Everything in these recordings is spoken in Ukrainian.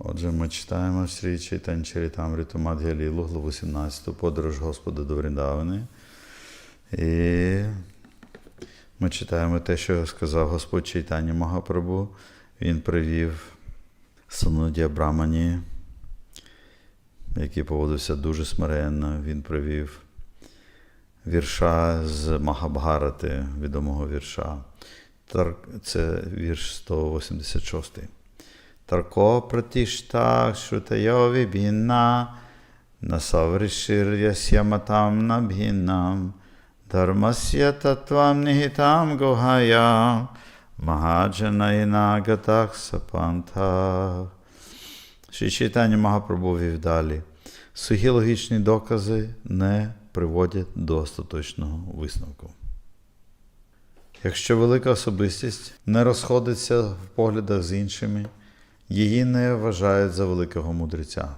Отже, ми читаємо Шрі Чайтань Чарітамриту Мад'я Лілу, главу 17, подорож Господа до Вріндавани. І ми читаємо те, що сказав Господь Чайтані Магапрабу. Він привів Санудія Брамані, який поводився дуже смиренно. Він привів вірша з Махабгарати, відомого вірша. Це вірш 186. Тарко пратішта шрутайо вібінна, насавришир'ясya матам набхіннам, дharmasya татвам нігітам гохая, магаджанайна гатах сапантах. Ші читання Магапрабу вів далі. Сухі логічні докази не приводять до остаточного висновку. Якщо велика особистість не розходиться в поглядах з іншими, її не вважають за великого мудреця.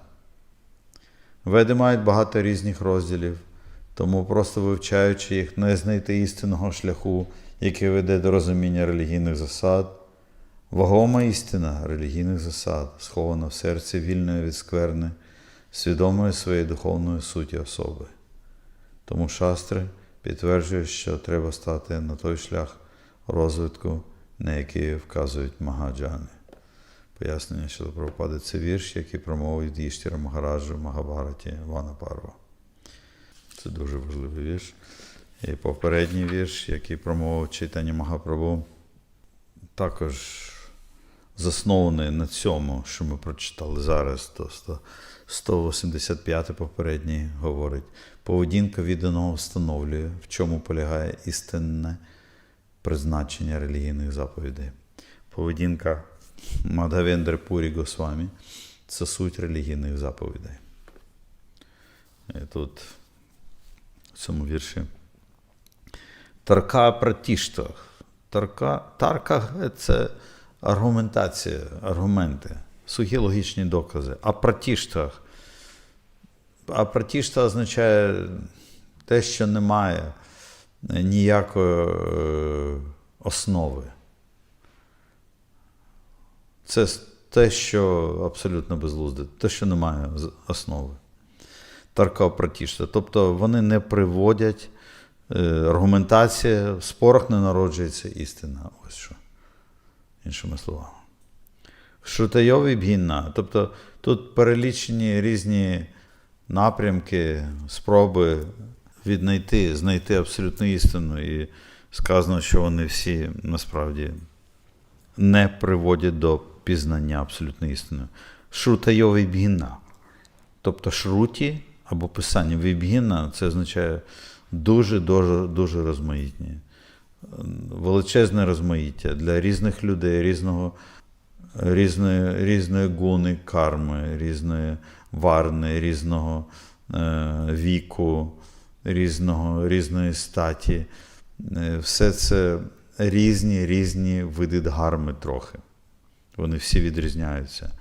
Веди мають багато різних розділів, тому просто вивчаючи їх, не знайти істинного шляху, який веде до розуміння релігійних засад. Вагома істина релігійних засад, схована в серці вільної від скверни, свідомої своєї духовної суті особи. Тому шастри підтверджують, що треба стати на той шлях розвитку, на який вказують магаджани. Пояснення щодо Прабхупади – це вірш, який промовив Діштіра Магараджу Магабараті Вана Парва. Це дуже важливий вірш. І попередній вірш, який промовив читання Магапрабу, також заснований на цьому, що ми прочитали зараз, то 185 попередній говорить. Поведінка відданого встановлює, в чому полягає істинне призначення релігійних заповідей. Поведінка Мадхавендри Пурі Госвамі це суть релігійних заповідей. І тут в цьому вірші Тарка пратішта. Тарка, тарка це аргументація, аргументи, сухі логічні докази. А пратішта, а пратішта означає те, що немає ніякої е, основи. Це те, що абсолютно безглузде, те, що немає основи. Тарка пратішта. Тобто вони не приводять е, аргументація, в спорах не народжується істина. Ось що. Іншими словами. Шутайові бгінна. Тобто тут перелічені різні напрямки, спроби віднайти, знайти абсолютну істину. І сказано, що вони всі насправді не приводять до пізнання абсолютної істини. Шрутайові бгінна. Тобто шруті або писання вібгіна, це означає дуже дуже дуже розмаїтні. Величезне розмаїття для різних людей, різного, різної, різної гуни карми, різної варни, різного е, віку, різного, різної статі. Е, Все це різні різні види дгарми трохи. Вони всі відрізняються.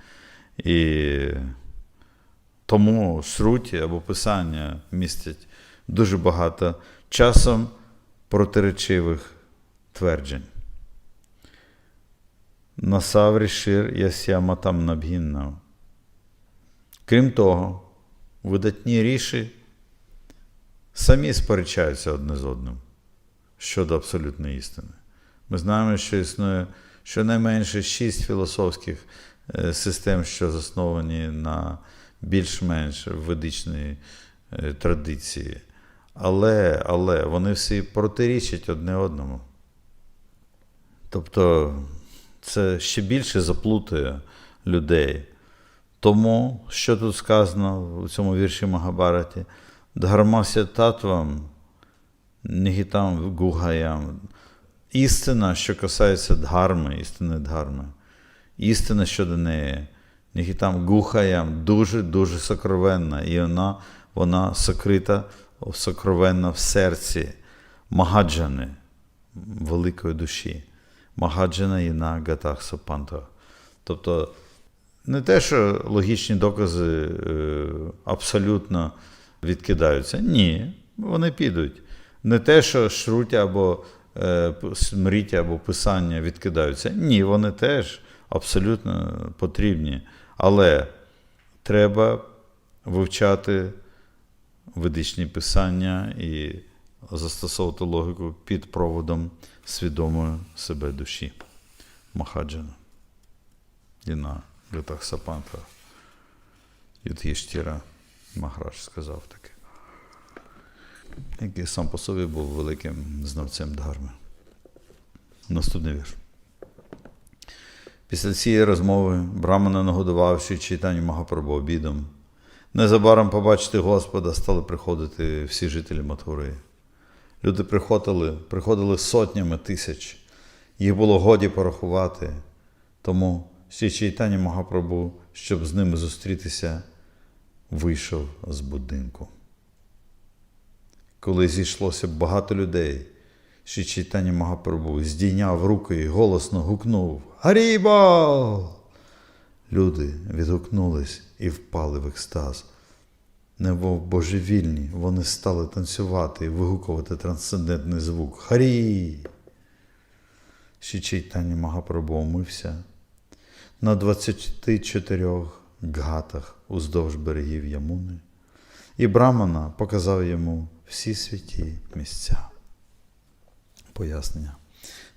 І тому шруті або писання містять дуже багато часом протиречивих тверджень. Насаврі шир ясяма там набгінна. Крім того, видатні ріші самі сперечаються одне з одним щодо абсолютної істини. Ми знаємо, що існує щонайменше шість філософських е, систем, що засновані на більш-менш ведичній е, традиції. Але, але вони всі протирічать одне одному. Тобто це ще більше заплутує людей. Тому, що тут сказано у цьому вірші Магабараті, Дгармася татвам, нігітам гугаям. Істина, що касається дгарми, істини дгарми, істина щодо неї, нігітам гухаям, дуже-дуже сокровенна, і вона, вона сокрита, сокровенна в серці Магаджани, великої душі. Магаджана і на гатах сапанта. Тобто не те, що логічні докази е, абсолютно відкидаються. Ні, вони підуть. Не те, що шруття або е, смріття або писання відкидаються. Ні, вони теж абсолютно потрібні. Але треба вивчати ведичні писання і застосовувати логіку під проводом свідомої себе душі. Махаджана. І на Гатах Сапанта Юдхіштіра Махарадж сказав таке, який сам по собі був великим знавцем дharми. Наступний вірш. Після цієї розмови Брамана нагодував Ші читання Магапрабу обідом. Незабаром побачити Господа стали приходити всі жителі Матури. Люди приходили, приходили сотнями тисяч. Їх було годі порахувати. Тому Ші читання Магапрабу, щоб з ними зустрітися, вийшов з будинку. Коли зійшлося багато людей, Ші читання Магапрабу здійняв руки і голосно гукнув Гарібо! Люди відгукнулись і впали в екстаз. Немов божевільні, вони стали танцювати і вигукувати трансцендентний звук Харі. Ші читання Магапрабу умився на 24 гатах уздовж берегів Ямуни, і Брамана показав йому всі святі місця. Пояснення.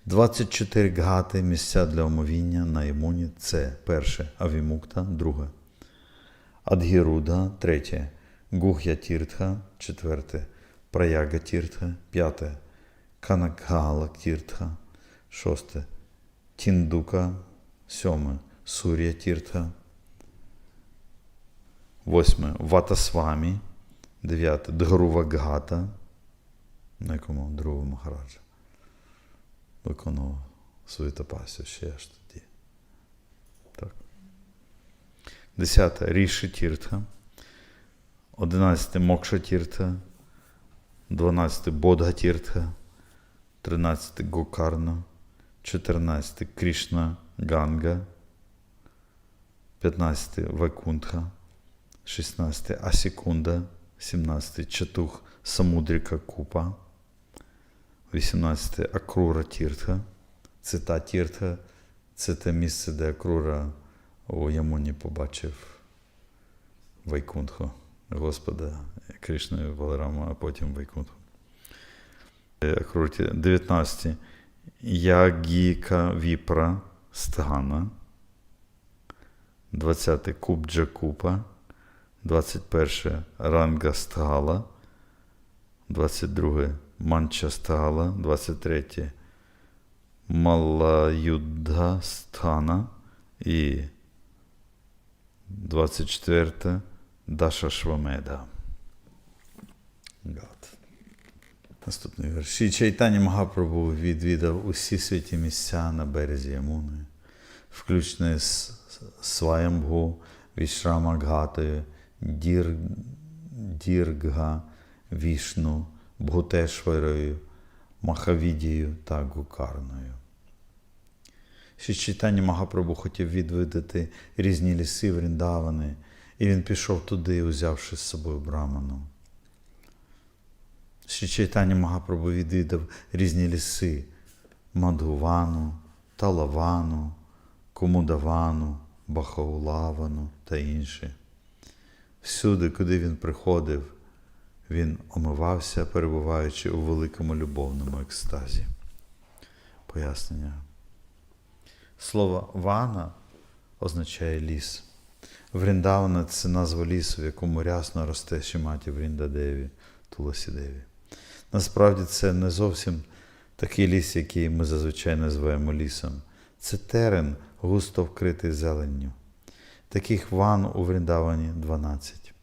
24 гати місця для омовіння на Ямуні це перше Авімукта, друге. Адгіруда, третє. Гух'я Тіртха, четверте. Праяга Тіртха, п'яте. Канакгала Тіртха, шосте. Тіндука, сьоме. Сур'я Тіртха, восьме. Ватасвамі, дев'яте. Дгарува Гата, на якому другого Махараджа виконував свою тапасю ще аж тоді. Так. Десяте Ріші Тіртха. Одинадцяте Мокша Тіртха. Дванадцяте Бодга Тіртха. Тринадцяте Гокарна. Чотирнадцяте Кришна Ганга. П'ятнадцяте Вайкунтха. Шістнадцяте Асікунда. Сімнадцяте Чатух Самудріка Купа. 18 Акрура Тіртха. Це та Тіртха, це те місце, де Акрура у Ямуні побачив Вайкунтху, Господа Кришну і а потім Вайкунтху. 19 Ягіка Віпра Стгана. 20 Кубджа Купа. 21 Ранга Стгала. 22 Манча Стгала, 23 Малаюдга Стхана і 24 Даша Швамеда. Наступний вірш. Ші Чайтані Магапрабу відвідав усі святі місця на березі Ямуни, включно з Сваямбгу, Вішрама Гатою, Дір, Діргга, Вішну, Бгутешварою, Махавідією та Гукарною. Ще читання Магапрабу хотів відвідати різні ліси Вріндавани, і він пішов туди, узявши з собою Браману. Ще читання Магапрабу відвідав різні ліси Мадгувану, Талавану, Кумудавану, Бахаулавану та інші. Всюди, куди він приходив, він омивався, перебуваючи у великому любовному екстазі. Пояснення. Слово вана означає ліс. Вріндавана це назва лісу, в якому рясно росте Шиматі Вріндадеві, Туласідеві. Насправді це не зовсім такий ліс, який ми зазвичай називаємо лісом. Це терен, густо вкритий зеленню. Таких ван у Вріндавані 12.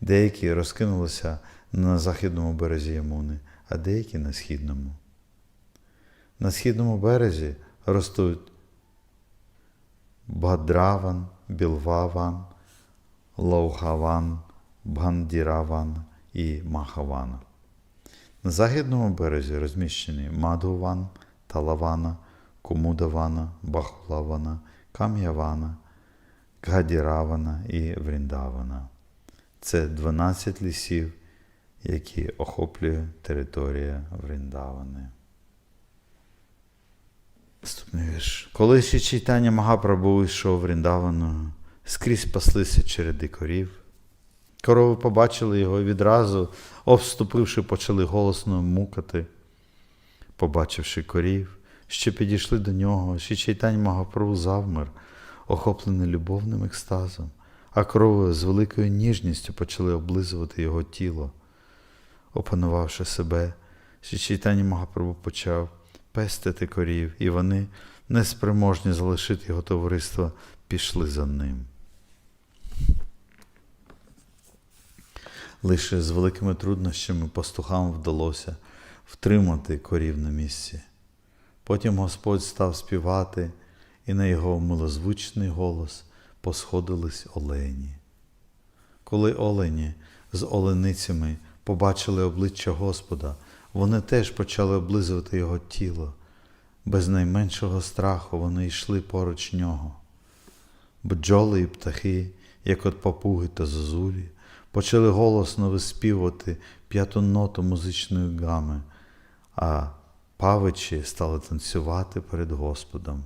Деякі розкинулися на західному березі Ямуни, а деякі на східному. На східному березі ростуть Бадраван, Білваван, Лаухаван, Бгандіраван і Махаван. На західному березі розміщені Мадгуван, Талавана, Кумудавана, Бахулавана, Кам'явана, Гадіравана і Вріндавана. Це 12 лісів, які охоплює територія Вріндавани. Наступний вірш. Коли ще читання Магапрабу йшов Вріндавану, скрізь паслися череди корів. Корови побачили його і відразу, обступивши, почали голосно мукати. Побачивши корів, що підійшли до нього, ще чайтань Магапрабу завмер, охоплений любовним екстазом, а корови з великою ніжністю почали облизувати його тіло. Опанувавши себе, чайтані Магапрабу почав пестити корів, і вони, неспроможні залишити його товариство, пішли за ним. Лише з великими труднощами пастухам вдалося втримати корів на місці. Потім Господь став співати, і на його милозвучний голос посходились олені. Коли олені з оленицями побачили обличчя Господа, вони теж почали облизувати його тіло. Без найменшого страху вони йшли поруч нього. Бджоли і птахи, як от папуги та зозулі, почали голосно виспівувати п'яту ноту музичної гами, а павичі стали танцювати перед Господом.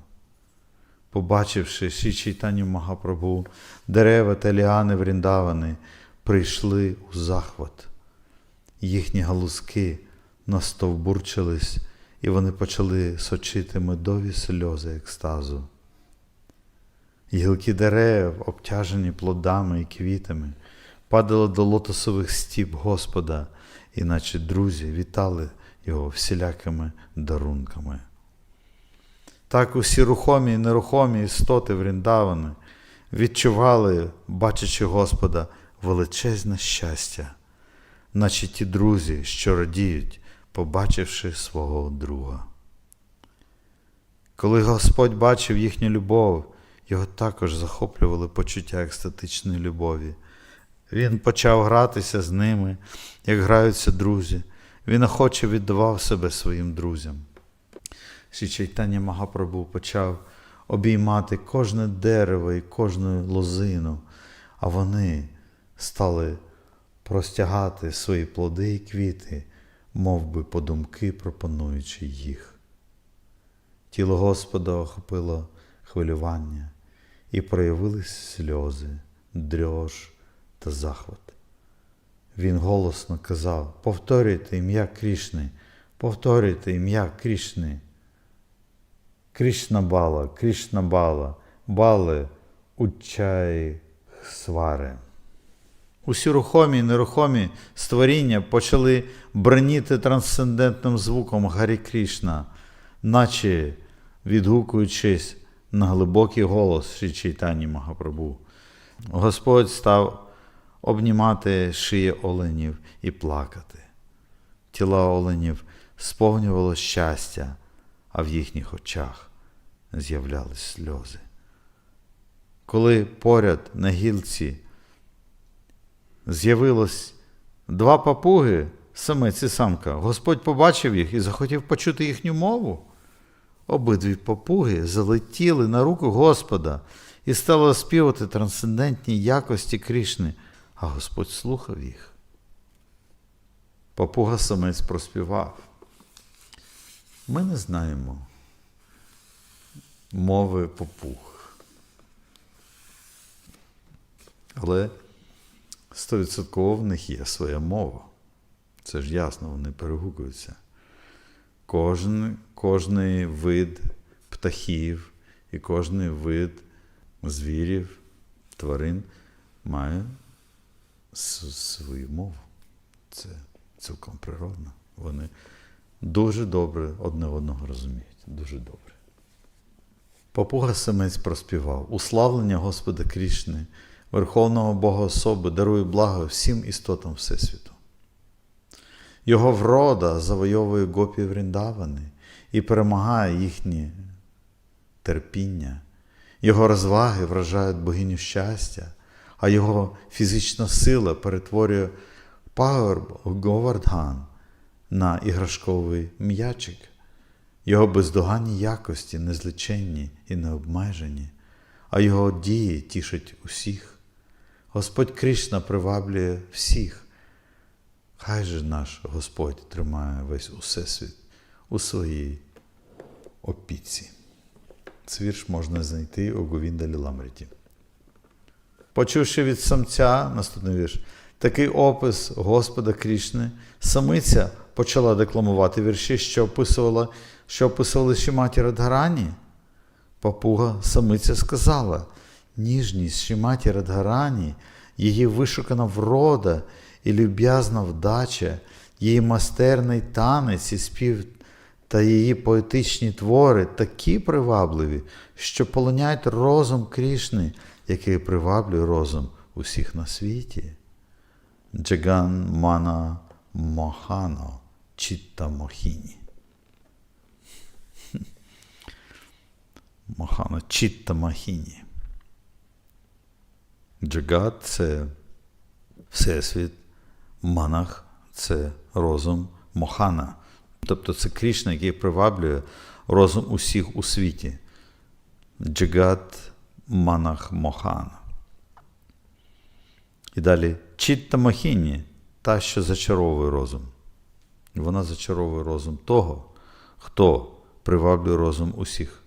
Побачивши Ші Чайтаню Магапрабу, дерева та ліани вріндавани прийшли у захват. Їхні галузки настовбурчились, і вони почали сочити медові сльози екстазу. Гілки дерев, обтяжені плодами і квітами, падали до лотосових стіп Господа, і наче друзі вітали його всілякими дарунками. Так усі рухомі і нерухомі істоти Вріндавани відчували, бачачи Господа, величезне щастя, наче ті друзі, що радіють, побачивши свого друга. Коли Господь бачив їхню любов, його також захоплювали почуття екстатичної любові. Він почав гратися з ними, як граються друзі. Він охоче віддавав себе своїм друзям. Ші Чайтання Магапрабу почав обіймати кожне дерево і кожну лозину, а вони стали простягати свої плоди і квіти, мов би подумки, пропонуючи їх. Тіло Господа охопило хвилювання, і проявились сльози, дрьож та захват. Він голосно казав: повторюйте ім'я Крішни, повторюйте ім'я Крішни. Кришна Бала, Кришна Бала, Бали, Учай Свари. Усі рухомі і нерухомі створіння почали броніти трансцендентним звуком Гарі Крішна, наче відгукуючись на глибокий голос Ші Чайтані Магапрабу. Господь став обнімати шиї оленів і плакати. Тіла оленів сповнювало щастя, а в їхніх очах з'являлись сльози. Коли поряд на гілці з'явилось два папуги, самець і самка, Господь побачив їх і захотів почути їхню мову. Обидві папуги залетіли на руку Господа і стали співати трансцендентні якості Крішни, а Господь слухав їх. Папуга самець проспівав. Ми не знаємо мови папуг. Але стовідсотково в них є своя мова. Це ж ясно, вони перегукуються. Кожен, Кожний вид птахів і кожний вид звірів, тварин має свою мову. Це цілком природно. Вони дуже добре одне одного розуміють. Дуже добре. Папуга самець проспівав уславлення Господа Крішни, Верховного Бога особи, дарує благо всім істотам Всесвіту. Його врода завойовує гопі Вріндавани і перемагає їхнє терпіння. Його розваги вражають богиню щастя, а його фізична сила перетворює пагорб Говардган на іграшковий м'ячик. Його бездоганні якості незліченні і необмежені, а його дії тішать усіх. Господь Кришна приваблює всіх. Хай же наш Господь тримає весь усесвіт у своїй опіці. Цвірш можна знайти у Говіндалі Ламриті. Почувши від самця, наступний вірш, такий опис Господа Крішни, самиця почала декламувати вірші, що описувала, що описували Шіматі Радгарані. Папуга самиця сказала, ніжність Шіматі Радгарані, її вишукана врода і люб'язна вдача, її майстерний танець і спів та її поетичні твори такі привабливі, що полоняють розум Крішни, який приваблює розум усіх на світі. Джаган Мана Мохано Чітта Мохіні. Мохано Чітта Мохіні. Джагат це Всесвіт, Манах це розум Мохана. Тобто це Крішна, який приваблює розум усіх у світі. Джагат Манах Мохан. І далі Чітта Мохіні, та, що зачаровує розум. Вона зачаровує розум того, хто приваблює розум усіх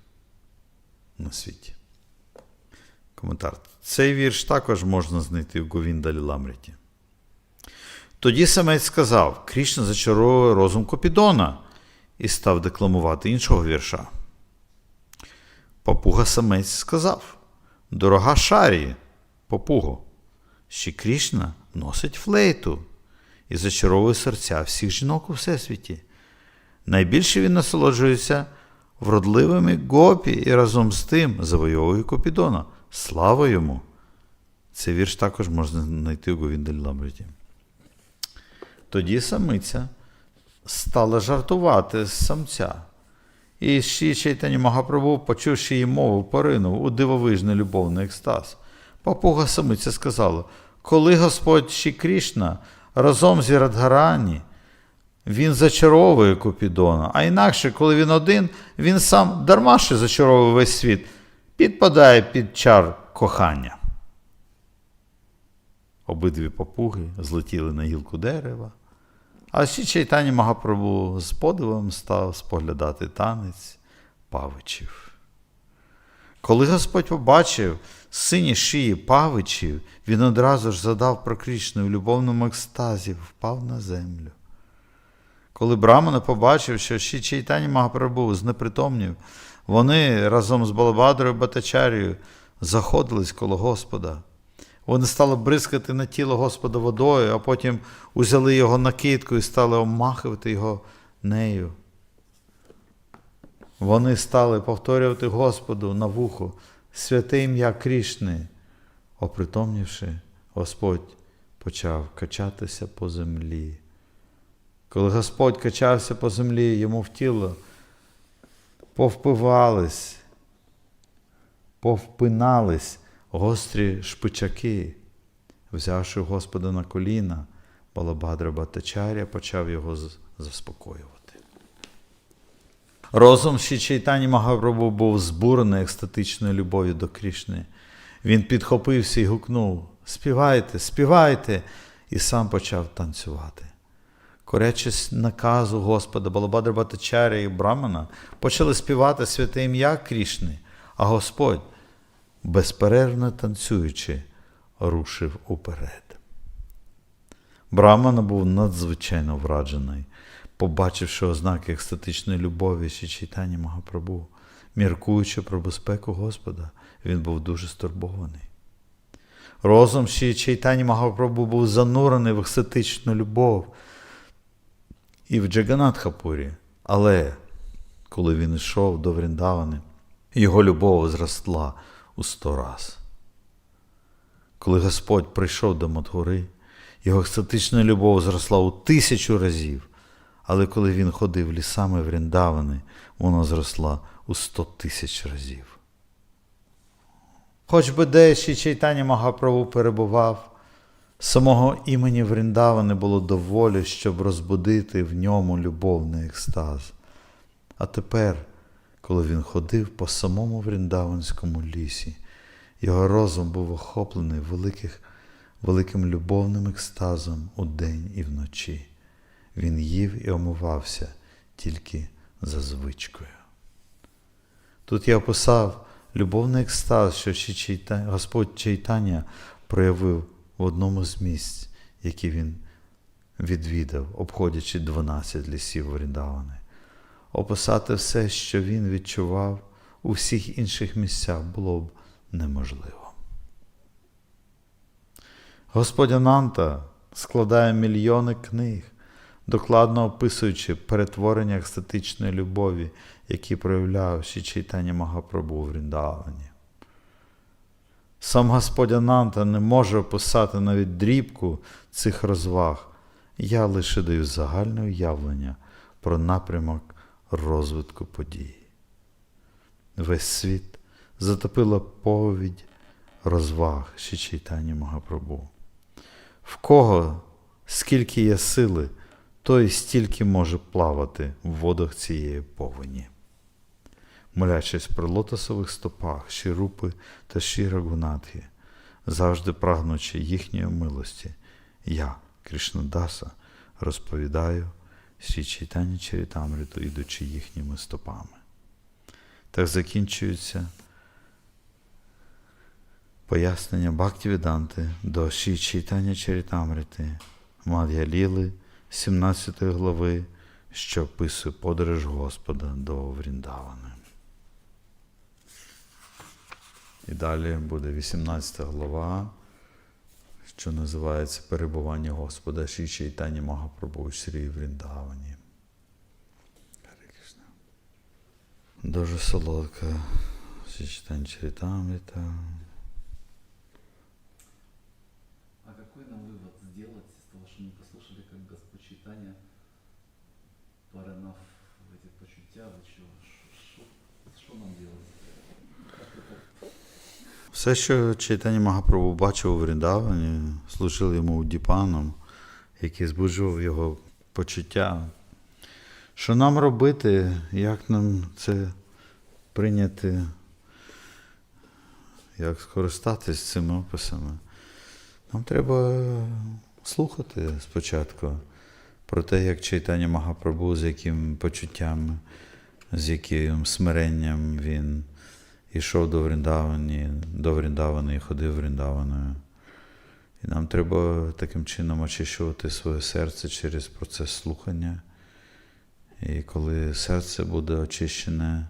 на світі. Коментар. Цей вірш також можна знайти в Говіндалі Ламріті. Тоді самець сказав: Крішна зачаровує розум Копідона і став декламувати іншого вірша. Папуга самець сказав: Дорога Шарі, попуго, що Крішна носить флейту і зачаровує серця всіх жінок у всесвіті. Найбільше він насолоджується вродливими гопі і разом з тим завойовує Копідона. Слава йому! Цей вірш також можна знайти у Говіндель Ламбреті. Тоді самиця стала жартувати з самця. І Ші Чайтані Магапрабу, почувши її мову, поринув у дивовижний любовний екстаз. Папуга самиця сказала: коли Господь Ші Крішна разом з Радгарані, він зачаровує Купідона, а інакше, коли він один, він сам дарма що зачаровує весь світ, підпадає під чар кохання. Обидві папуги злетіли на гілку дерева, а ще Чайтані Магапрабу з подивом став споглядати танець павичів. Коли Господь побачив сині шиї павичів, він одразу ж задав про Крішну в любовному екстазі, впав на землю. Коли Брамана побачив, що ще Чайтані Магапрабу знепритомнів, вони разом з Балабадрою Батачарією заходились коло Господа. Вони стали бризкати на тіло Господа водою, а потім узяли його накидку і стали обмахувати його нею. Вони стали повторювати Господу на вухо святе ім'я Крішни. Опритомнівши, Господь почав качатися по землі. Коли Господь качався по землі, йому в тіло повпивались, повпинались гострі шпичаки, взявши Господа на коліна, Балабадра Батачаря почав його заспокоювати. Розум Ші Чайтані Магапрабу був збурений екстатичною любов'ю до Крішни. Він підхопився і гукнув: Співайте, співайте! і сам почав танцювати. Корячись наказу Господа Балабадра Батачаря і Брамана, почали співати святе ім'я Крішни, а Господь безперервно танцюючи, рушив уперед. Брамана був надзвичайно враджений, побачивши ознаки екстатичної любові ще читання Магапрабу, міркуючи про безпеку Господа, він був дуже стурбований. Розум ще Чайтані Магапрабу був занурений в екстатичну любов і в Джаганатхапурі, але коли він йшов до Вріндавани, його любов зросла у сто раз. Коли Господь прийшов до Мадгори, його екстатична любов зросла у тисячу разів, але коли він ходив лісами Вріндавани, вона зросла у сто тисяч разів. Хоч би де ще Чайтані Магапрабу перебував, самого імені Вріндавани було доволі, щоб розбудити в ньому любовний екстаз. А тепер коли він ходив по самому Вріндаванському лісі. Його розум був охоплений великих, великим любовним екстазом удень і вночі. Він їв і омивався тільки за звичкою. Тут я описав любовний екстаз, що Господь Чайтання проявив в одному з місць, які він відвідав, обходячи 12 лісів Вріндавани. Описати все, що він відчував у всіх інших місцях, було б неможливо. Господь Ананта складає мільйони книг, докладно описуючи перетворення екстатичної любові, які проявляв читання Магапрабу в Ріндавані. Сам Господь Ананта не може описати навіть дрібку цих розваг. Я лише даю загальне уявлення про напрямок розвитку подій. Весь світ затопила повідь розваг ще читання Магапрабу. В кого скільки є сили, той стільки може плавати в водах цієї повені. Молячись при лотосових стопах Шірупи та Шірагунатхи, завжди прагнучи їхньої милості, я, Кришнадаса, розповідаю Шрі Чайтані Чарітамриту, ідучи їхніми стопами. Так закінчується пояснення Бхактівіданти до Шрі Чайтані Чарітамрити, Мад'я Ліли, 17 глави, що описує подорож Господа до Вріндавани. І далі буде 18 глава, що називається Перебування Господа Ші Чайтані Магапрабу Шрі Вріндавані. Дуже солодка Ші Чайтані Чарітамрита. А какой нам вывод сделать из того, что мы послушали, как Господь Читания, поринав в эти почуття, ви що, що, що нам это? Все, що Чайтані Магапрабу бачив у Вріндавані, служив йому діпаном, який збуджував його почуття. Що нам робити, як нам це прийняти, як скористатись цими описами? Нам треба слухати спочатку про те, як Чайтані Магапрабу, з яким почуттями, з яким смиренням він ішов до Вріндавані, до Вріндавани і ходив Вріндаваною. І нам треба таким чином очищувати своє серце через процес слухання. І коли серце буде очищене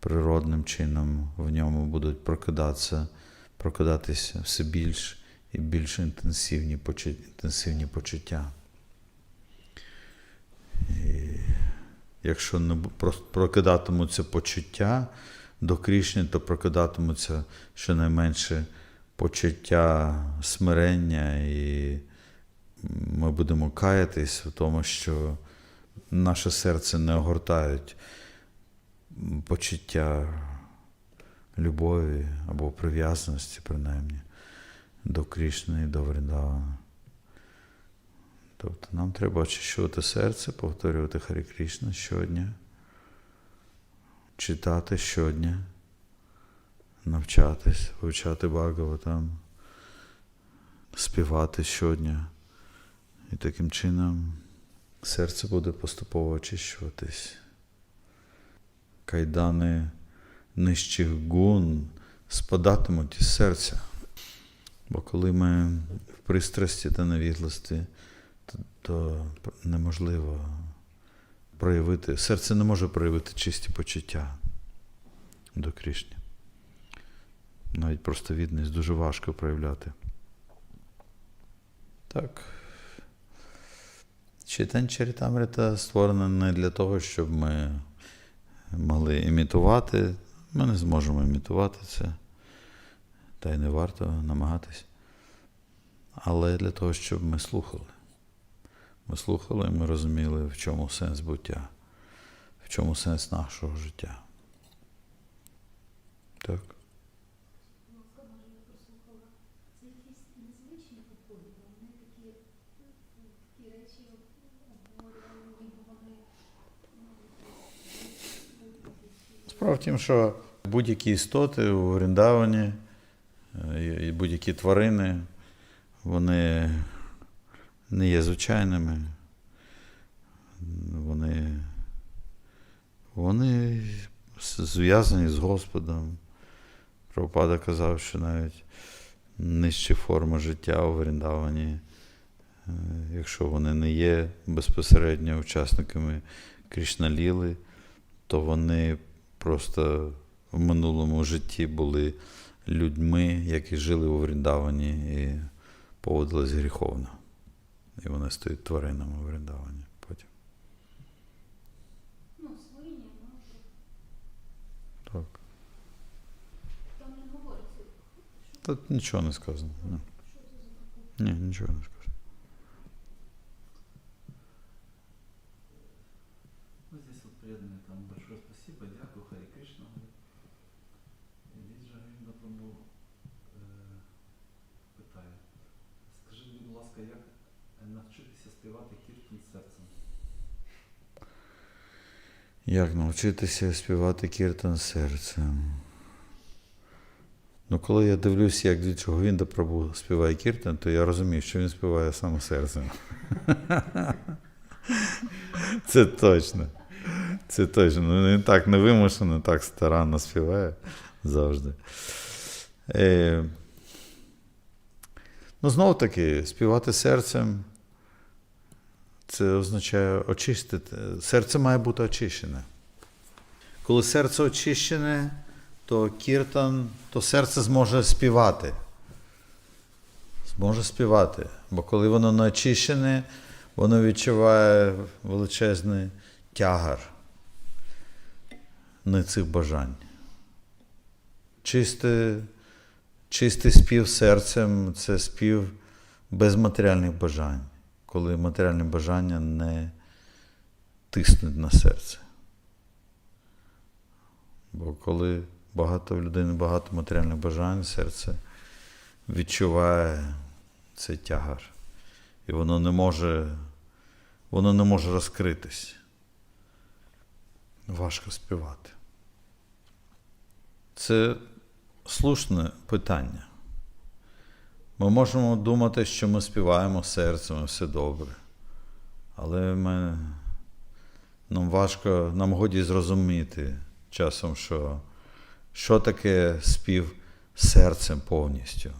природним чином, в ньому будуть прокидатися, прокидатися все більш і більш інтенсивні, інтенсивні почуття. І якщо не прокидатимуться почуття до Крішни, то прокидатимуться щонайменше почуття смирення, і ми будемо каятись в тому, що наше серце не огортають почуття любові або прив'язаності, принаймні, до Крішни і до Вріндавана. Тобто нам треба очищувати серце, повторювати Харі Крішна щодня, читати щодня, навчатись, вивчати Бхагаватам, співати щодня. І таким чином серце буде поступово очищуватись. Кайдани нижчих гун спадатимуть із серця. Бо коли ми в пристрасті та невіглості, то, неможливо проявити, серце не може проявити чисті почуття до Крішні. Навіть просто відність дуже важко проявляти. Так. Читань Чарітамрита створена не для того, щоб ми могли імітувати. Ми не зможемо імітувати це. Та й не варто намагатись. Але для того, щоб ми слухали. Ми слухали ми розуміли, в чому сенс буття, в чому сенс нашого життя. Так. Справа в тім, що будь-які істоти у Вріндавані е, будь-які тварини, вони не є звичайними. Вони, вони зв'язані з Господом. Прабхупада казав, що навіть нижчі форми життя у Вріндавані, е, якщо вони не є безпосередньо учасниками Крішналіли, то вони просто в минулому житті були людьми, які жили у Вріндавані і поводились гріховно. І вони стають тваринами у Вріндавані потім. Ну, свині, може. Так. Там не говориться, Тут нічого не сказано. Ні, що це за таке. Ні нічого не сказано. Як навчитися співати кіртан серцем? Ну, коли я дивлюся, як від чого він Прабу співає кіртан, то я розумію, що він співає саме серцем. Це точно. Це точно. Ну, Він так невимушено, так старанно співає завжди. Е, ну, знову таки, співати серцем. Це означає очистити. Серце має бути очищене. Коли серце очищене, то кіртан, то серце зможе співати. Зможе співати. Бо коли воно не очищене, воно відчуває величезний тягар не цих бажань. Чистий, чистий спів серцем це спів без матеріальних бажань коли матеріальні бажання не тиснуть на серце. Бо коли багато в людини багато матеріальних бажань, серце відчуває цей тягар. І воно не може, воно не може розкритись. Важко співати. Це слушне питання. Ми можемо думати, що ми співаємо серцем, і все добре. Але ми, нам важко, нам годі зрозуміти часом, що, що таке спів серцем повністю.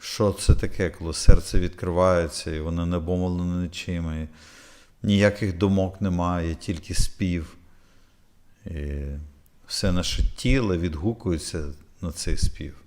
Що це таке, коли серце відкривається, і воно не обумовлене нічим, і ніяких думок немає, тільки спів. І все наше тіло відгукується на цей спів.